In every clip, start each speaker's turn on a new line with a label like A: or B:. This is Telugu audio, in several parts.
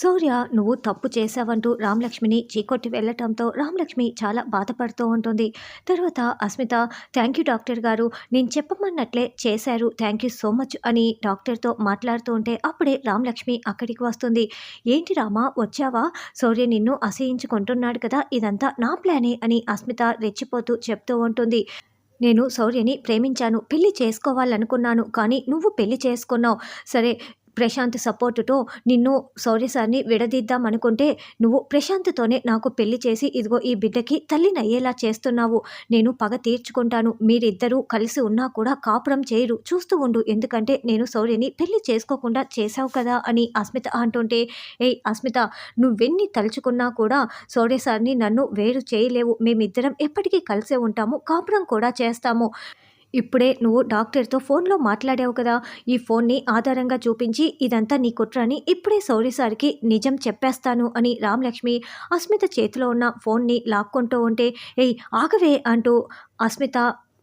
A: సూర్య నువ్వు తప్పు చేశావంటూ రామలక్ష్మిని చీకొట్టి వెళ్ళటంతో రామలక్ష్మి చాలా బాధపడుతూ ఉంటుంది. తర్వాత అస్మిత థ్యాంక్ యూ డాక్టర్ గారు నేను చెప్పమన్నట్లే చేశారు. థ్యాంక్ యూ సో మచ్ అని డాక్టర్తో మాట్లాడుతూ ఉంటే అప్పుడే రామలక్ష్మి అక్కడికి వస్తుంది. ఏంటి రామా వచ్చావా? సూర్య నిన్ను అసహించుకుంటున్నాడు కదా ఇదంతా నా ప్లానే అని అస్మిత రెచ్చిపోతూ చెప్తూ ఉంటుంది. నేను శౌర్యని ప్రేమించాను పెళ్ళి చేసుకోవాలనుకున్నాను కానీ నువ్వు పెళ్ళి చేసుకున్నావు. సరే ప్రశాంత్ సపోర్టుతో నిన్ను సౌర్య సార్ని విడదీద్దాం అనుకుంటే నువ్వు ప్రశాంత్తోనే నాకు పెళ్ళి చేసి ఇదిగో ఈ బిడ్డకి తల్లిని అయ్యేలా చేస్తున్నావు. నేను పగ తీర్చుకుంటాను. మీరిద్దరూ కలిసి ఉన్నా కూడా కాపురం చేయరు. చూస్తూ ఉండు. ఎందుకంటే నేను సౌర్యని పెళ్ళి చేసుకోకుండా చేశావు కదా అని అస్మిత అంటుంటే ఏయ్ అస్మిత నువ్వెన్ని తలుచుకున్నా కూడా సౌర్య సార్ని నన్ను వేరు చేయలేవు. మేమిద్దరం ఎప్పటికీ కలిసే ఉంటాము. కాపురం కూడా చేస్తాము. ఇప్పుడే నువ్వు డాక్టర్తో ఫోన్లో మాట్లాడావు కదా. ఈ ఫోన్ని ఆధారంగా చూపించి ఇదంతా నీ కుట్ర అని ఇప్పుడే సౌరిసారికి నిజం చెప్పేస్తాను అని రామలక్ష్మి అస్మిత చేతిలో ఉన్న ఫోన్ని లాక్కుంటూ ఉంటే ఏయ్ ఆగవే అంటూ అస్మిత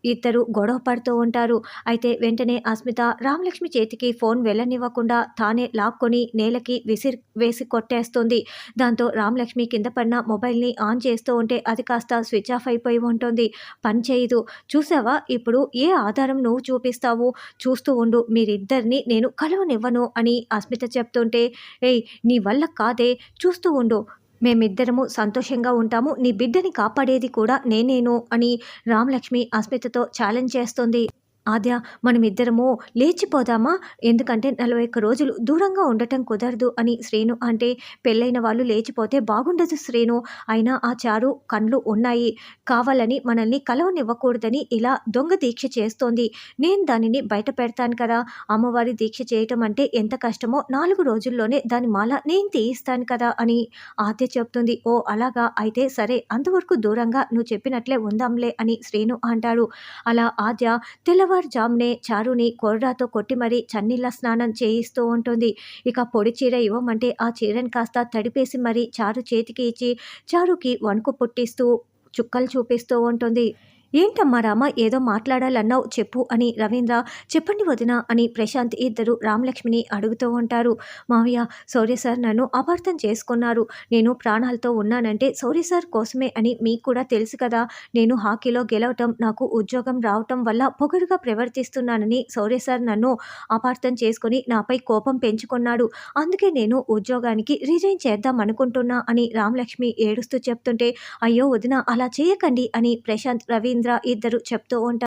A: ఇద్దరు గొడవ పడుతూ ఉంటారు. అయితే వెంటనే అస్మిత రామలక్ష్మి చేతికి ఫోన్ వెళ్ళనివ్వకుండా తానే లాక్కొని నేలకి విసిరి వేసి కొట్టేస్తుంది. దాంతో రామలక్ష్మి కింద పడిన మొబైల్ని ఆన్ చేస్తూ ఉంటే అది కాస్త స్విచ్ ఆఫ్ అయిపోయి ఉంటుంది. పని చేయదు. చూసావా? ఇప్పుడు ఏ ఆధారం నువ్వు చూపిస్తావు? చూస్తూ ఉండు. మీరిద్దరిని నేను కలవనివ్వను అని అస్మిత చెప్తుంటే ఏయ్ నీ వల్ల కాదే. చూస్తూ ఉండు. మేమిద్దరము సంతోషంగా ఉంటాము. నీ బిడ్డని కాపాడేది కూడా నేనేను అని రామలక్ష్మి అస్మితతో ఛాలెంజ్ చేస్తుంది. ఆద్య మనమిద్దరము లేచిపోదామా? ఎందుకంటే నలభై ఒక్క రోజులు దూరంగా ఉండటం కుదరదు అని శ్రేణు అంటే పెళ్ళైన వాళ్ళు లేచిపోతే బాగుండదు శ్రేణు అయినా ఆ చారు కండ్లు ఉన్నాయి. కావాలని మనల్ని కలవనివ్వకూడదని ఇలా దొంగ దీక్ష చేస్తోంది. నేను దానిని బయట పెడతాను కదా. అమ్మవారి దీక్ష చేయటం అంటే ఎంత కష్టమో నాలుగు రోజుల్లోనే దాని మాల నేను తీయిస్తాను కదా అని ఆద్య చెప్తుంది. ఓ అలాగా? అయితే సరే అంతవరకు దూరంగా నువ్వు చెప్పినట్లే ఉందాంలే అని శ్రేణు అంటాడు. అలా ఆద్య తెల్లవారు తెల్లవారుజామునే చారుని కొర్రాతో కొట్టి మరీ చన్నీళ్ళ స్నానం చేయిస్తూ ఉంటుంది. ఇక పొడి చీర ఇవ్వమంటే ఆ చీరని కాస్త తడిపేసి మరీ చారు చేతికి ఇచ్చి చారుకి వణుకు పుట్టిస్తూ చుక్కలు చూపిస్తూ ఉంటుంది. ఏంటమ్మా రామ ఏదో మాట్లాడాలన్నావు చెప్పు అని రవీంద్ర చెప్పండి వదిన అని ప్రశాంత్ ఇద్దరు రామలక్ష్మిని అడుగుతూ ఉంటారు. మావయ్య సౌర్య సార్ నన్ను అపార్థం చేసుకున్నారు. నేను ప్రాణాలతో ఉన్నానంటే సౌర్య సార్ కోసమే అని మీకు కూడా తెలుసు కదా. నేను హాకీలో గెలవటం నాకు ఉద్యోగం రావటం వల్ల పొగరుగా ప్రవర్తిస్తున్నానని సౌర్య సార్ నన్ను అపార్థం చేసుకుని నాపై కోపం పెంచుకున్నాడు. అందుకే నేను ఉద్యోగానికి రిజైన్ చేద్దాం అనుకుంటున్నా అని రామలక్ష్మి ఏడుస్తూ చెప్తుంటే అయ్యో వదిన అలా చేయకండి అని ప్రశాంత్ రవీంద్ర రవీంద్ర ఇద్దరు చెప్తూ ఉంటారు.